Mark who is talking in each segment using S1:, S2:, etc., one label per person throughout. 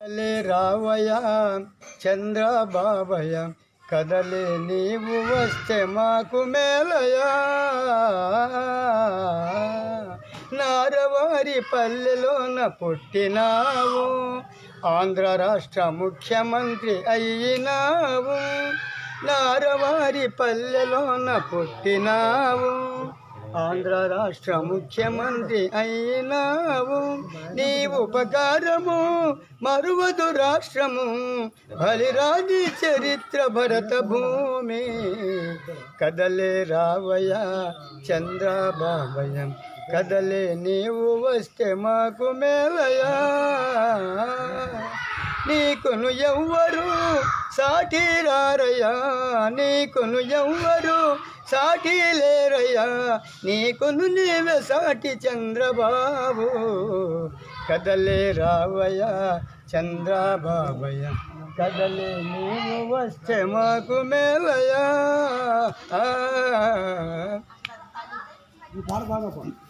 S1: కదలే రావయ చంద్రబాబయ కదలే నీవు వస్తే మాకు మేలయా నారవారి పల్లెలోన పుట్టినావు ఆంధ్ర రాష్ట్ర ముఖ్యమంత్రి అయినావు. నారవారి పల్లెలోన పుట్టినావు. ఆంధ్ర రాష్ట్ర ముఖ్యమంత్రి అయినావు. నీ ఉపకారము మరువదు రాష్ట్రము. బలిరాజి చరిత్ర భరత భూమి. కదలే రావయ చంద్రబాబయం కదలే నీవు వస్తే మాకు మేలయా నీకును ఎవ్వరు సాటి రారయ్యా నీకును ఎవ్వరు సాటి లేరయ్యా నీకును నీవే సాటి చంద్రబాబు కదలే రావయ్యా చంద్రబాబయ్య కదలే నీవు వస్తే మాకు మేలయ్యా ఆ.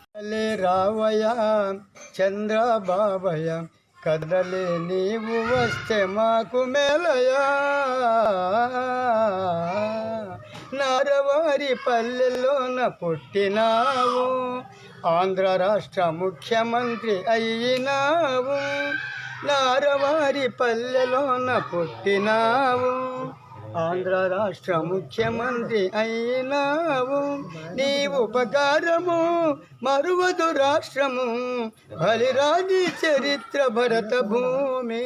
S1: కదలే రావయ చంద్రబాబయ కదలే నీవు వస్తే మాకు మేలయా? నారవారి పల్లెలోన పుట్టినావు ఆంధ్ర రాష్ట్ర ముఖ్యమంత్రి అయినావు నారవారి పల్లెలోన పుట్టినావు. ఆంధ్ర రాష్ట్ర ముఖ్యమంత్రి అయినావు. నీ ఉపకారము మరువదు రాష్ట్రము. బలిరాజి చరిత్ర భరత భూమి.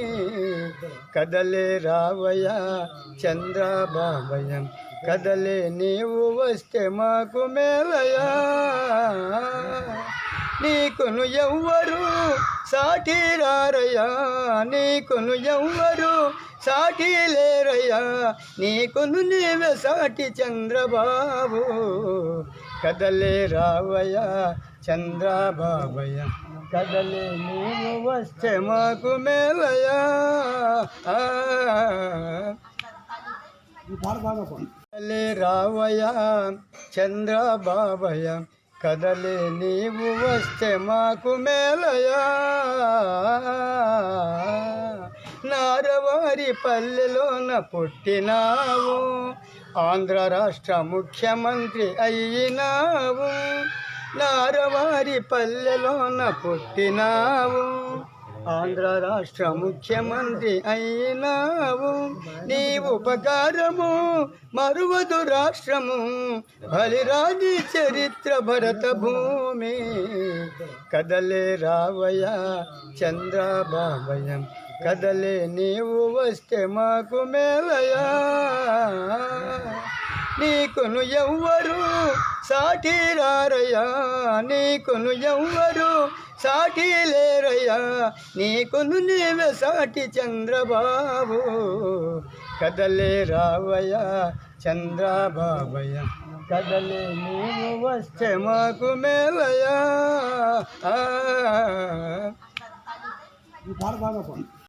S1: కదలే రావయ చంద్రబాబయం కదలే నీవు వస్తే మాకు మేలయా నీకును ఎవ్వరు సాటిరారయ్యా నీకును ఎవ్వరు సాటి లేరయ్యా నీకును నీవే సాటి చంద్రబాబు. కదలే రావయ్యా చంద్రబాబయ్య కదలే నీవు వస్తే మాకు మేలయా కదలే రావయ్యా చంద్రబాబయ కదలే నీవు వస్తే మాకు మేలయా నారవారి పల్లెలోన పుట్టినావు. ఆంధ్ర రాష్ట్ర ముఖ్యమంత్రి అయినావు. నారవారి పల్లెలోన పుట్టినావు. ఆంధ్ర రాష్ట్ర ముఖ్యమంత్రి అయినావు. నీ ఉపకారము మరువదు రాష్ట్రము. బలిరాజి చరిత్ర భరత భూమి. కదలే రావయ చంద్రబాబయం కదలే నీవు వస్తే మాకు మేలయా నీకును ఎవ్వరు సాటి రారయ్యా నీకును ఎవ్వరు సాటి లేరయ్యా నీకును నీవే సాటి చంద్రబాబు. కదలే రావయ్యా చంద్రబాబయ్య కదలే నీవు వస్తే మాకు మేలయా ఆ.